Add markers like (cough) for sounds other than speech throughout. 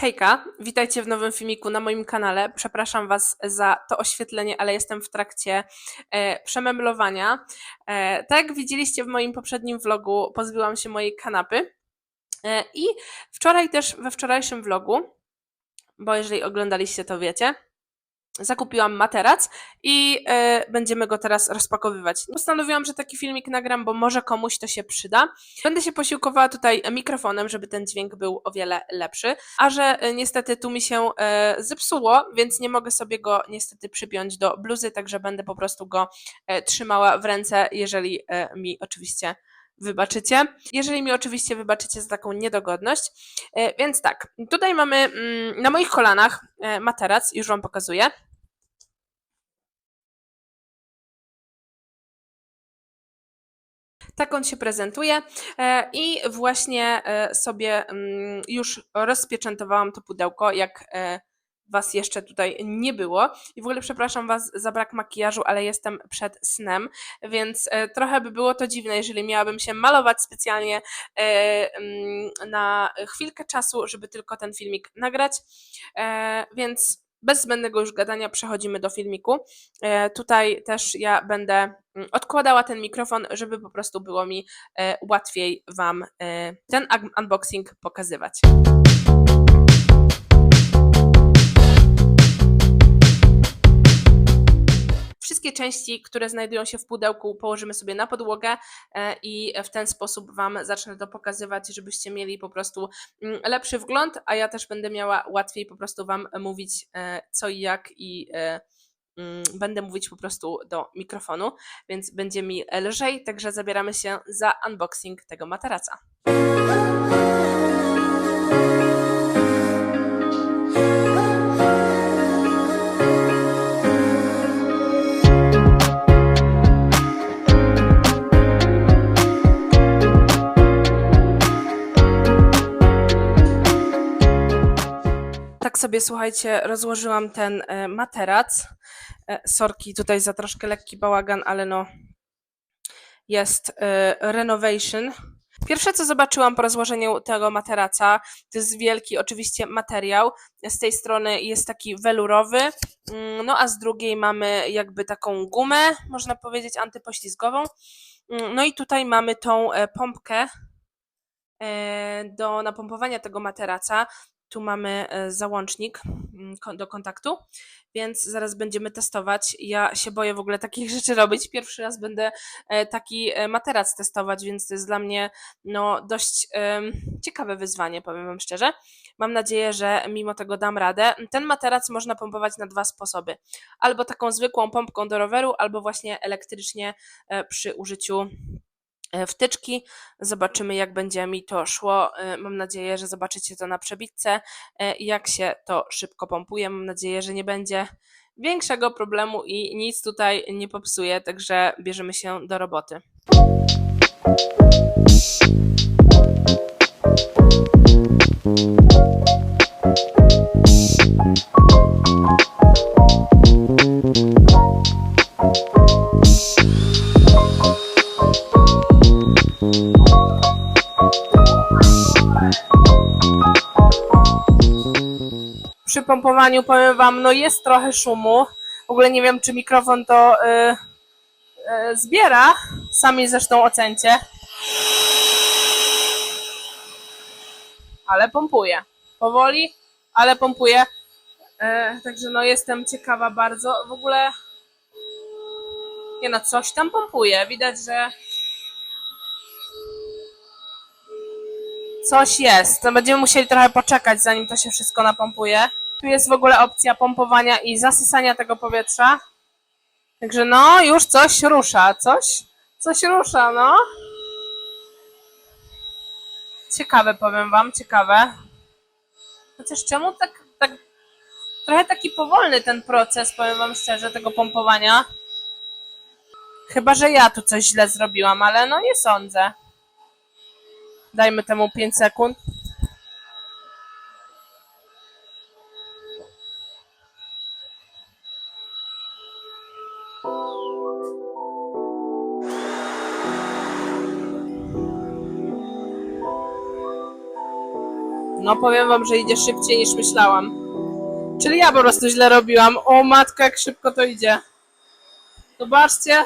Hejka, witajcie w nowym filmiku na moim kanale. Przepraszam Was za to oświetlenie, ale jestem w trakcie e, przemeblowania. E, tak jak widzieliście w moim poprzednim vlogu, pozbyłam się mojej kanapy. E, I wczoraj też, we wczorajszym vlogu, bo jeżeli oglądaliście, to wiecie, zakupiłam materac i e, będziemy go teraz rozpakowywać. Postanowiłam, że taki filmik nagram, bo może komuś to się przyda. Będę się posiłkowała tutaj mikrofonem, żeby ten dźwięk był o wiele lepszy, a że e, niestety tu mi się e, zepsuło, więc nie mogę sobie go niestety przypiąć do bluzy, także będę po prostu go e, trzymała w ręce, jeżeli e, mi oczywiście wybaczycie. Jeżeli mi oczywiście wybaczycie za taką niedogodność. E, Więc tak, tutaj mamy mm, na moich kolanach e, materac, już Wam pokazuję. Tak on się prezentuje e, i właśnie sobie mm, już rozpieczętowałam to pudełko, jak Was jeszcze tutaj nie było. I w ogóle przepraszam Was za brak makijażu, ale jestem przed snem, więc e, trochę by było to dziwne, jeżeli miałabym się malować specjalnie e, mm, na chwilkę czasu, żeby tylko ten filmik nagrać. E, Więc bez zbędnego już gadania przechodzimy do filmiku. Tutaj też ja będę mm, odkładała ten mikrofon, żeby po prostu było mi łatwiej Wam ten un- unboxing pokazywać. Wszystkie części, które znajdują się w pudełku, położymy sobie na podłogę e, i w ten sposób Wam zacznę to pokazywać, żebyście mieli po prostu mm, lepszy wgląd, a ja też będę miała łatwiej po prostu Wam mówić e, co i jak i e, mm, będę mówić po prostu do mikrofonu, więc będzie mi lżej, także zabieramy się za unboxing tego materaca. Sobie, słuchajcie, rozłożyłam ten e, materac. E, Sorki tutaj za troszkę lekki bałagan, ale no jest e, renovation. Pierwsze, co zobaczyłam po rozłożeniu tego materaca, to jest wielki oczywiście materiał. Z tej strony jest taki welurowy, mm, no a z drugiej mamy jakby taką gumę, można powiedzieć antypoślizgową. Mm, No i tutaj mamy tą pompkę do napompowania tego materaca. Tu mamy e, załącznik mm, do kontaktu, więc zaraz będziemy testować. Ja się boję w ogóle takich (laughs) rzeczy robić. Pierwszy raz będę e, taki e, materac testować, więc to jest dla mnie no, dość ciekawe wyzwanie, powiem Wam szczerze. Mam nadzieję, że mimo tego dam radę. Ten materac można pompować na dwa sposoby. Albo taką zwykłą pompką do roweru, albo właśnie elektrycznie przy użyciu wtyczki. Zobaczymy, jak będzie mi to szło. E, Mam nadzieję, że zobaczycie to na przebitce, e, jak się to szybko pompuje. Mam nadzieję, że nie będzie większego problemu i nic tutaj nie popsuje, także bierzemy się do roboty. Przy pompowaniu powiem Wam, no jest trochę szumu. W ogóle nie wiem, czy mikrofon to y, y, zbiera. Sami zresztą ocencie. Ale pompuje. Powoli, ale pompuje. E, także no jestem ciekawa bardzo. W ogóle nie no, coś tam pompuje. Widać, że coś jest. To będziemy musieli trochę poczekać, zanim to się wszystko napompuje. Tu jest w ogóle opcja pompowania i zasysania tego powietrza. Także no, już coś rusza. Coś, coś rusza, no. Ciekawe, powiem wam, ciekawe. Chociaż czemu tak, tak trochę taki powolny ten proces, powiem wam szczerze, tego pompowania. Chyba, że ja tu coś źle zrobiłam, ale no nie sądzę. Dajmy temu 5 sekund. No powiem wam, że idzie szybciej niż myślałam. Czyli ja po prostu źle robiłam. O matko, jak szybko to idzie. Zobaczcie.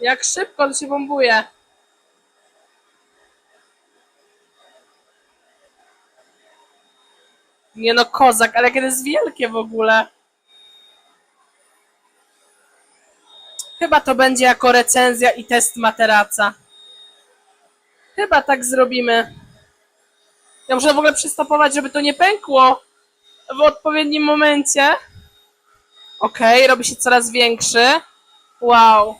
Jak szybko to się bombuje. Nie no, kozak, ale jakie to jest wielkie w ogóle. Chyba to będzie jako recenzja i test materaca. Chyba tak zrobimy. Ja muszę w ogóle przystopować, żeby to nie pękło w odpowiednim momencie. Okej, robi się coraz większy. Wow.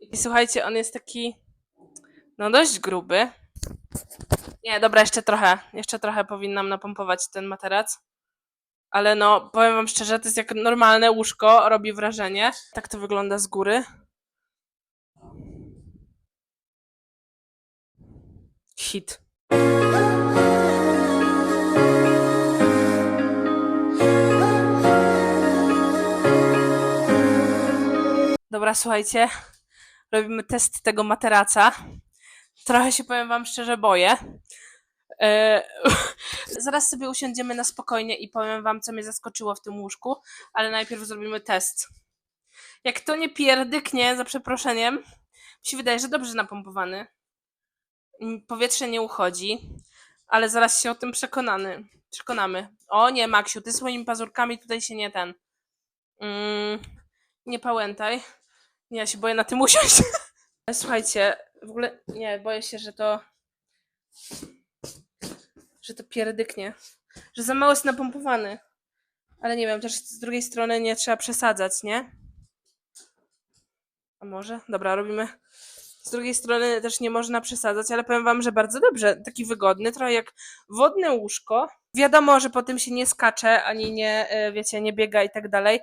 I słuchajcie, on jest taki no dość gruby. Nie, dobra, jeszcze trochę. Jeszcze trochę powinnam napompować ten materac. Ale no, powiem wam szczerze, to jest jak normalne łóżko, robi wrażenie. Tak to wygląda z góry. Hit. Dobra, słuchajcie. Robimy test tego materaca. Trochę się powiem wam szczerze boję. E, (laughs) Zaraz sobie usiądziemy na spokojnie i powiem wam, co mnie zaskoczyło w tym łóżku, ale najpierw zrobimy test. Jak to nie pierdyknie, za przeproszeniem, mi się wydaje, że dobrze napompowany. Mm, Powietrze nie uchodzi, ale zaraz się o tym przekonany, przekonamy. O nie, Maksiu, ty swoimi pazurkami tutaj się nie ten. Mm, nie pałętaj. Nie, ja się boję na tym usiąść. (laughs) Słuchajcie, w ogóle nie, boję się, że to. Że to pierdyknie. Że za mało jest napompowany. Ale nie wiem, też z drugiej strony nie trzeba przesadzać, nie? A może? Dobra, robimy. Z drugiej strony też nie można przesadzać, ale powiem wam, że bardzo dobrze. Taki wygodny, trochę jak wodne łóżko. Wiadomo, że po tym się nie skacze, ani nie, e, wiecie, nie biega i tak dalej.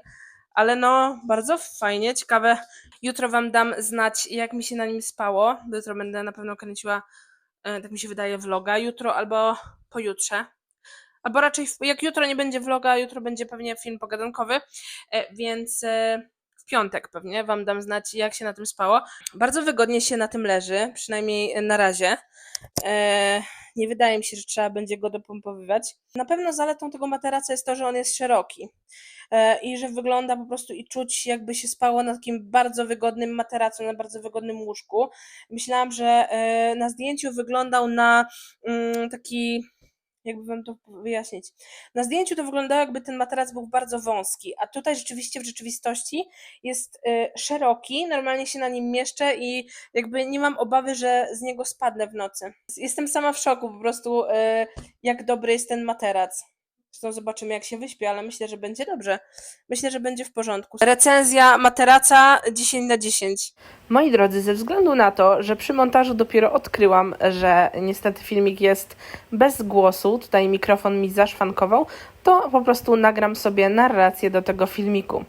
Ale no, bardzo fajnie, ciekawe. Jutro wam dam znać, jak mi się na nim spało. Jutro będę na pewno kręciła, tak mi się wydaje, vloga. Jutro albo pojutrze. Albo raczej, jak jutro nie będzie vloga, jutro będzie pewnie film pogadankowy, e, więc e, piątek pewnie wam dam znać, jak się na tym spało. Bardzo wygodnie się na tym leży, przynajmniej na razie. E, nie wydaje mi się, że trzeba będzie go dopompowywać. Na pewno zaletą tego materaca jest to, że on jest szeroki e, i że wygląda po prostu i czuć, jakby się spało na takim bardzo wygodnym materacu, na bardzo wygodnym łóżku. Myślałam, że e, na zdjęciu wyglądał na mm, taki. Jakby wam to wyjaśnić. Na zdjęciu to wyglądało, jakby ten materac był bardzo wąski, a tutaj rzeczywiście w rzeczywistości jest e, szeroki, normalnie się na nim mieszczę i jakby nie mam obawy, że z niego spadnę w nocy. Jestem sama w szoku po prostu, e, jak dobry jest ten materac. Zresztą zobaczymy, jak się wyśpi, ale myślę, że będzie dobrze. Myślę, że będzie w porządku. Recenzja materaca 10 na 10. Moi drodzy, ze względu na to, że przy montażu dopiero odkryłam, że niestety filmik jest bez głosu, tutaj mikrofon mi zaszwankował, to po prostu nagram sobie narrację do tego filmiku.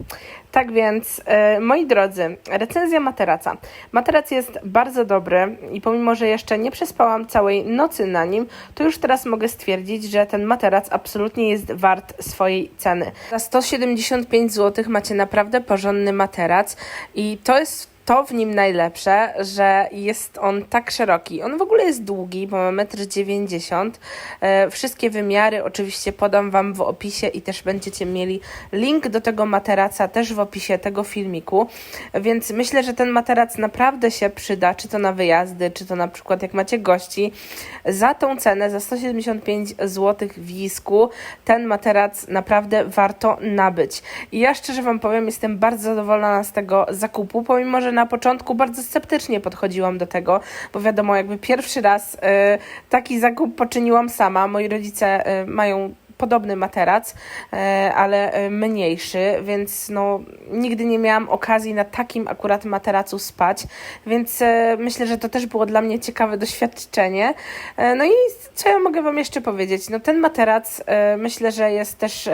Tak więc, e, moi drodzy, recenzja materaca. Materac jest bardzo dobry i pomimo, że jeszcze nie przespałam całej nocy na nim, to już teraz mogę stwierdzić, że ten materac absolutnie jest wart swojej ceny. Za 175 zł macie naprawdę porządny materac i to jest to w nim najlepsze, że jest on tak szeroki. On w ogóle jest długi, bo ma 1,90 m. E, Wszystkie wymiary oczywiście podam Wam w opisie i też będziecie mieli link do tego materaca też w opisie tego filmiku. Więc myślę, że ten materac naprawdę się przyda, czy to na wyjazdy, czy to na przykład jak macie gości. Za tą cenę, za 175 zł w Jisku, ten materac naprawdę warto nabyć. I ja szczerze Wam powiem, jestem bardzo zadowolona z tego zakupu, pomimo, że na początku bardzo sceptycznie podchodziłam do tego, bo wiadomo, jakby pierwszy raz e, taki zakup poczyniłam sama. Moi rodzice e, mają podobny materac, e, ale mniejszy, więc no, nigdy nie miałam okazji na takim akurat materacu spać, więc myślę, że to też było dla mnie ciekawe doświadczenie. No i co ja mogę Wam jeszcze powiedzieć? No ten materac myślę, że jest też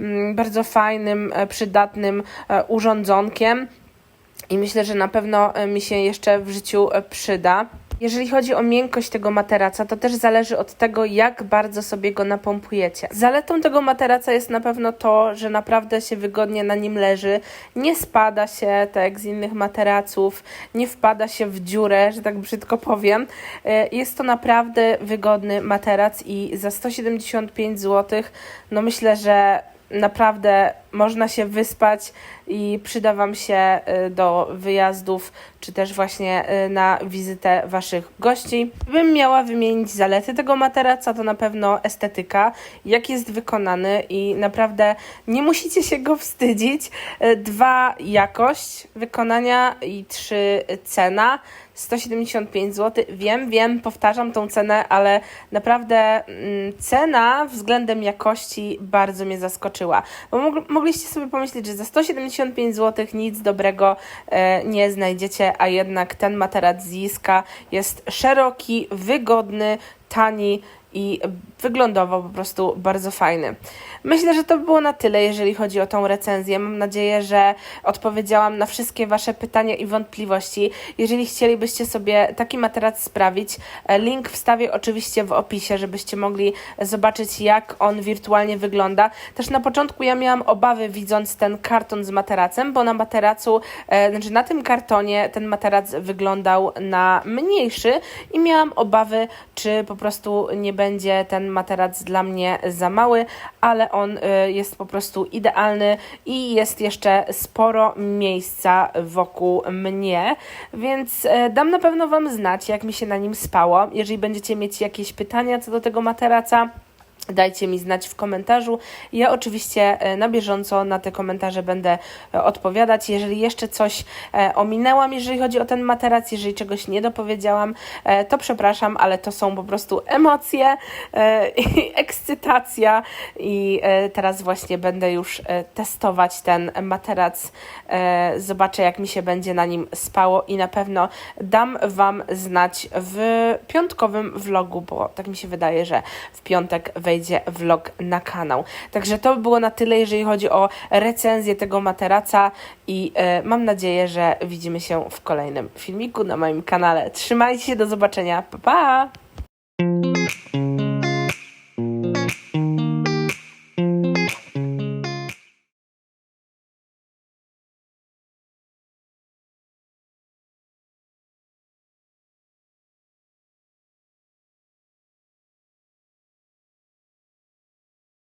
mm, bardzo fajnym, przydatnym urządzonkiem i myślę, że na pewno e, mi się jeszcze w życiu e, przyda. Jeżeli chodzi o miękkość tego materaca, to też zależy od tego, jak bardzo sobie go napompujecie. Zaletą tego materaca jest na pewno to, że naprawdę się wygodnie na nim leży, nie spada się, tak jak z innych materaców, nie wpada się w dziurę, że tak brzydko powiem. E, Jest to naprawdę wygodny materac i za 175 zł, no myślę, że naprawdę można się wyspać i przyda Wam się y, do wyjazdów, czy też właśnie y, na wizytę Waszych gości. Bym miała wymienić zalety tego materaca, to na pewno estetyka, jak jest wykonany i naprawdę nie musicie się go wstydzić. Y, Dwa, jakość wykonania i trzy, cena. 175 zł. Wiem, wiem, powtarzam tą cenę, ale naprawdę mm, cena względem jakości bardzo mnie zaskoczyła. Bo mog- mogliście sobie pomyśleć, że za 175 zł nic dobrego e, nie znajdziecie, a jednak ten materac z Jiska jest szeroki, wygodny, tani i wyglądowo po prostu bardzo fajny. Myślę, że to by było na tyle, jeżeli chodzi o tą recenzję. Mam nadzieję, że odpowiedziałam na wszystkie Wasze pytania i wątpliwości. Jeżeli chcielibyście sobie taki materac sprawić, e, link wstawię oczywiście w opisie, żebyście mogli zobaczyć, jak on wirtualnie wygląda. Też na początku ja miałam obawy, widząc ten karton z materacem, bo na materacu, e, znaczy na tym kartonie ten materac wyglądał na mniejszy i miałam obawy, czy po prostu nie będzie ten materac dla mnie za mały, ale on y, jest po prostu idealny i jest jeszcze sporo miejsca wokół mnie, więc y, dam na pewno Wam znać, jak mi się na nim spało. Jeżeli będziecie mieć jakieś pytania co do tego materaca, Dajcie mi znać w komentarzu. Ja oczywiście e, na bieżąco na te komentarze będę e, odpowiadać. Jeżeli jeszcze coś e, ominęłam, jeżeli chodzi o ten materac, jeżeli czegoś nie dopowiedziałam, to przepraszam, ale to są po prostu emocje (laughs) i ekscytacja i teraz właśnie będę już testować ten materac. Zobaczę, jak mi się będzie na nim spało i na pewno dam Wam znać w piątkowym vlogu, bo tak mi się wydaje, że w piątek wejdzie vlog na kanał. Także to by było na tyle, jeżeli chodzi o recenzję tego materaca i e, mam nadzieję, że widzimy się w kolejnym filmiku na moim kanale. Trzymajcie się, do zobaczenia. Pa, pa!